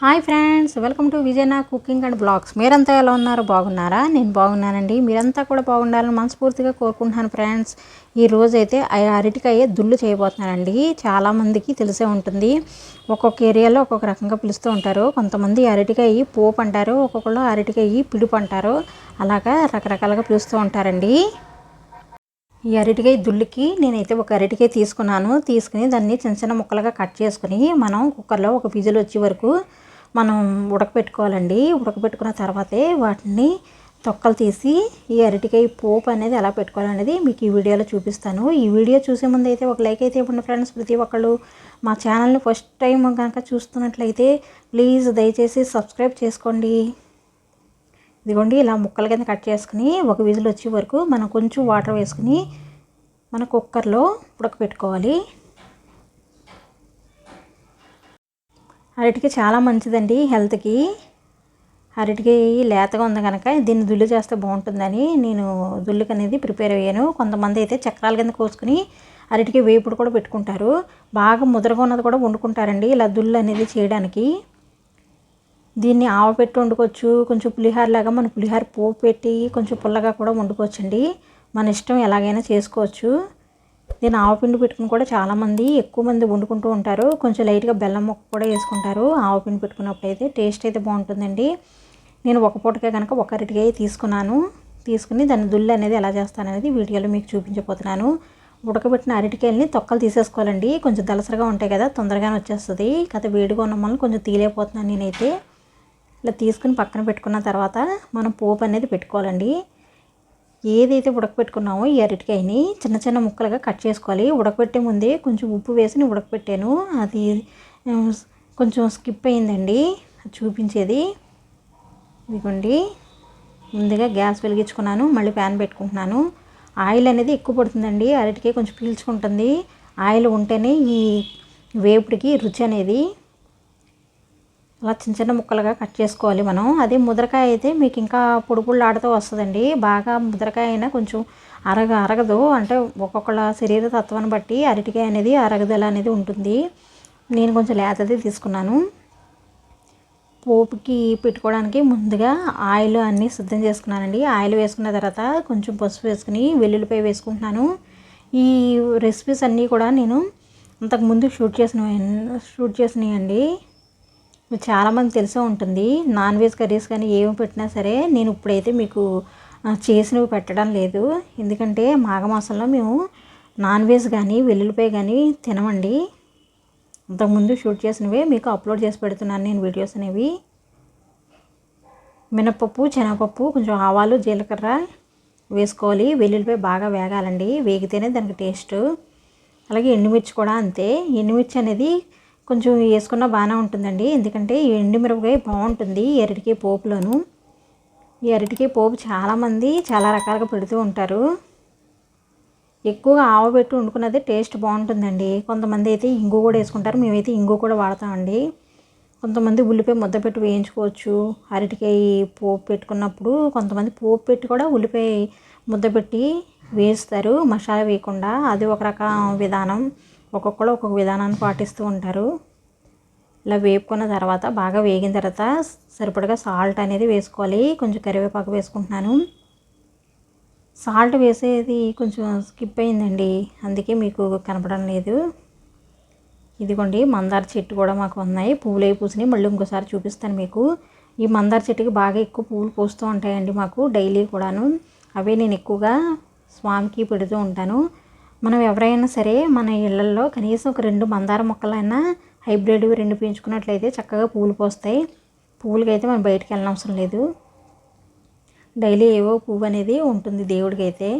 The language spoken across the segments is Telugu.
Hi friends welcome to Vijayana cooking and blogs. మీరంతా ఎలా ఉన్నారు? బాగున్నారా? నేను బాగున్నానండి. మీరంతా కూడా బాగుండాలని మనస్ఫూర్తిగా కోరుకుంటున్నాను ఫ్రెండ్స్. ఈ రోజైతే అయితే అరటికాయ దుల్లు చేయబోతున్నానండి. చాలామందికి తెలిసే ఉంటుంది. ఒక్కొక్క ఏరియాలో ఒక్కొక్క రకంగా పిలుస్తూ ఉంటారు. కొంతమంది అరటికాయ పోపు అంటారు. ఒక్కొక్కళ్ళు అరటికాయ పిడుపు అంటారు. అలాగా రకరకాలుగా పిలుస్తూ ఉంటారండి. ఈ అరటికాయ దుల్లికి నేనైతే ఒక అరటికాయ తీసుకున్నాను. తీసుకుని దాన్ని చిన్న చిన్న ముక్కలుగా కట్ చేసుకుని మనం కుక్కర్లో ఒక విజిల్ వచ్చే వరకు మనం ఉడకపెట్టుకోవాలండి. ఉడకపెట్టుకున్న తర్వాతే వాటిని తొక్కలు తీసి ఈ అరటికాయ పోపు అనేది ఎలా పెట్టుకోవాలనేది మీకు ఈ వీడియోలో చూపిస్తాను. ఈ వీడియో చూసే ముందు అయితే ఒక లైక్ అయితే ఇవ్వండి ఫ్రెండ్స్. ప్రతి ఒక్కళ్ళు మా ఛానల్ని ఫస్ట్ టైం కనుక చూస్తున్నట్లయితే ప్లీజ్ దయచేసి సబ్స్క్రైబ్ చేసుకోండి. ఇదిగోండి ఇలా ముక్కల కింద కట్ చేసుకుని ఒక విజిల్ వచ్చే వరకు మనం కొంచెం వాటర్ వేసుకుని మన కుక్కర్లో ఉడకపెట్టుకోవాలి. అరటికి చాలా మంచిదండి హెల్త్కి. అరటికి లేతగా ఉంది కనుక దీన్ని దుల్లు చేస్తే బాగుంటుందని నేను దుల్లుకి అనేది ప్రిపేర్ అయ్యాను. కొంతమంది అయితే చక్రాల కింద కోసుకుని అరటికి వేపుడు కూడా పెట్టుకుంటారు. బాగా ముదరగా ఉన్నది కూడా వండుకుంటారండి ఇలా దుల్లు అనేది చేయడానికి. దీన్ని ఆవ పెట్టి వండుకోవచ్చు కొంచెం పులిహార లాగా మన పులిహార పోపు పెట్టి కొంచెం పుల్లగా కూడా వండుకోవచ్చండి. మన ఇష్టం ఎలాగైనా చేసుకోవచ్చు. నేను ఆవపిండి పెట్టుకుని కూడా చాలామంది ఎక్కువ మంది వండుకుంటూ ఉంటారు. కొంచెం లైట్గా బెల్లం ముక్క కూడా వేసుకుంటారు. ఆవపిండి పెట్టుకున్నప్పుడు అయితే టేస్ట్ అయితే బాగుంటుందండి. నేను ఒక పూటకే కనుక ఒక అరటికాయ తీసుకున్నాను. తీసుకుని దాన్ని దుల్లు అనేది ఎలా చేస్తాననేది వీడియోలో మీకు చూపించబోతున్నాను. ఉడకబెట్టిన అరటికాయలని తొక్కలు తీసేసుకోవాలండి. కొంచెం దలసరగా ఉంటాయి కదా తొందరగానే వచ్చేస్తుంది. కథ వేడిగా ఉన్న వల్ల కొంచెం తీలేకపోతున్నాను నేనైతే. ఇలా తీసుకుని పక్కన పెట్టుకున్న తర్వాత మనం పోపు అనేది పెట్టుకోవాలండి. ఏదైతే ఉడకబెట్టుకున్నామో ఈ అరటికాయని చిన్న చిన్న ముక్కలుగా కట్ చేసుకోవాలి. ఉడకబెట్టే ముందే కొంచెం ఉప్పు వేసి ఉడకబెట్టాను అది కొంచెం స్కిప్ అయిందండి. చూపించేది. ఇదిగోండి. ముందుగా గ్యాస్ వెలిగించుకున్నాను. మళ్ళీ ప్యాన్ పెట్టుకుంటున్నాను. ఆయిల్ అనేది ఎక్కువ పడుతుందండి. అరటికాయ కొంచెం పీల్చుకుంటుంది. ఆయిల్ ఉంటేనే ఈ వేపుడికి రుచి అనేది అలా చిన్న చిన్న ముక్కలుగా కట్ చేసుకోవాలి మనం. అదే ముద్రకాయ అయితే మీకు ఇంకా పొడి ఆడుతూ వస్తుందండి. బాగా ముద్రకాయ అయినా కొంచెం అరగ అరగదు. అంటే ఒక్కొక్కళ్ళ శరీర తత్వాన్ని బట్టి అరటికాయ అనేది అరగదల అనేది ఉంటుంది. నేను కొంచెం లేతది తీసుకున్నాను. పోపుకి పెట్టుకోవడానికి ముందుగా ఆయిల్ అన్నీ సిద్ధం చేసుకున్నానండి. ఆయిల్ వేసుకున్న తర్వాత కొంచెం పసుపు వేసుకుని వెల్లుల్లిపాయ వేసుకుంటున్నాను. ఈ రెసిపీస్ అన్నీ కూడా నేను అంతకుముందు షూట్ చేసిన షూట్ చేసినాయండి చాలామంది తెలిసే ఉంటుంది. నాన్ వెజ్ కర్రీస్ కానీ ఏమి పెట్టినా సరే నేను ఇప్పుడైతే మీకు చేసినవి పెట్టడం లేదు. ఎందుకంటే మాఘమాసంలో మేము నాన్ వెజ్ కానీ వెల్లుల్లిపాయ కానీ తినమండి. అంతకుముందు షూట్ చేసినవే మీకు అప్లోడ్ చేసి పెడుతున్నాను నేను వీడియోస్ అనేవి. మినపప్పు శనగపప్పు కొంచెం ఆవాలు జీలకర్ర వేసుకోవాలి. వెల్లుల్లిపాయ బాగా వేగాలండి. వేగితేనే దానికి టేస్ట్. అలాగే ఎండుమిర్చి కూడా అంతే. ఎండుమిర్చి అనేది కొంచెం వేసుకున్న బాగానే ఉంటుందండి. ఎందుకంటే ఈ ఎండుమిరపకాయ బాగుంటుంది ఈ అరటికాయ పోపులోను. ఈ అరటికాయ పోపు చాలామంది చాలా రకాలుగా పెడుతూ ఉంటారు. ఎక్కువగా ఆవబెట్టి వండుకున్నది టేస్ట్ బాగుంటుందండి. కొంతమంది అయితే ఇంగు కూడా వేసుకుంటారు. మేమైతే ఇంగు కూడా వాడతామండి. కొంతమంది ఉల్లిపాయ ముద్ద పెట్టి వేయించుకోవచ్చు. అరటికాయ పోపు పెట్టుకున్నప్పుడు కొంతమంది పోపు పెట్టి కూడా ఉల్లిపాయ ముద్ద పెట్టి వేస్తారు. మసాలా వేయకుండా అది ఒక రకం విధానం. ఒక్కొక్కరు ఒక్కొక్క విధానాన్ని పాటిస్తూ ఉంటారు. ఇలా వేపుకున్న తర్వాత బాగా వేగిన తర్వాత సరిపడగా సాల్ట్ అనేది వేసుకోవాలి. కొంచెం కరివేపాకు వేసుకుంటున్నాను. సాల్ట్ వేసేది కొంచెం స్కిప్ అయిందండి. అందుకే మీకు కనపడం లేదు. ఇదిగోండి మందార చెట్టు కూడా మాకు ఉన్నాయి. పువ్వులు అవి పూసినాయి మళ్ళీ ఇంకోసారి చూపిస్తాను మీకు. ఈ మందార చెట్టుకి బాగా ఎక్కువ పువ్వులు పూస్తూ ఉంటాయండి మాకు డైలీ కూడాను. అవే నేను ఎక్కువగా స్వామికి పెడుతూ ఉంటాను. మనం ఎవరైనా సరే మన ఇళ్ళలో కనీసం ఒక రెండు మందార మొక్కలైనా హైబ్రిడ్ రెండు పెంచుకున్నట్లయితే చక్కగా పూలు పోస్తాయి. పువ్వులకి అయితే మనం బయటికి వెళ్ళనవసరం లేదు. డైలీ ఏవో పువ్వు అనేది ఉంటుంది దేవుడికి అయితే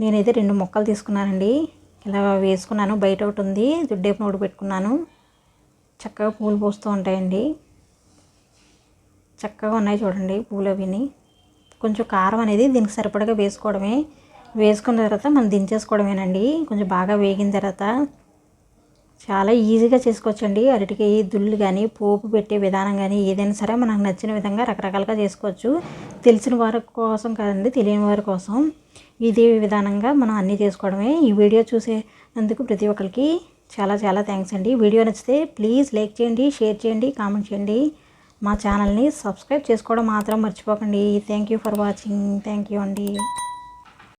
నేనైతే రెండు మొక్కలు తీసుకున్నానండి. ఇలా వేసుకున్నాను బయట ఒకటి ఉంది దుడ్డేపు నోడు పెట్టుకున్నాను. చక్కగా పూలు పోస్తూ ఉంటాయండి. చక్కగా ఉన్నాయి చూడండి పూలు అవిని కొంచెం కారం అనేది దీనికి సరిపడగా వేసుకోవడమే. వేసుకున్న తర్వాత మనం దించేసుకోవడమేనండి. కొంచెం బాగా వేగిన తర్వాత చాలా ఈజీగా చేసుకోవచ్చండి. అరటికాయ దుల్లు కానీ పోపు పెట్టే విధానం కానీ ఏదైనా సరే మనకు నచ్చిన విధంగా రకరకాలుగా చేసుకోవచ్చు. తెలిసిన వారి కోసం కాదండి తెలియని వారి కోసం ఇదే విధానంగా మనం అన్నీ చేసుకోవడమే. ఈ వీడియో చూసేందుకు ప్రతి ఒక్కరికి చాలా చాలా థ్యాంక్స్ అండి. వీడియో నచ్చితే ప్లీజ్ లైక్ చేయండి షేర్ చేయండి కామెంట్ చేయండి. మా ఛానల్ని సబ్స్క్రైబ్ చేసుకోవడం మాత్రం మర్చిపోకండి. Thank you for watching. Thank you అండి.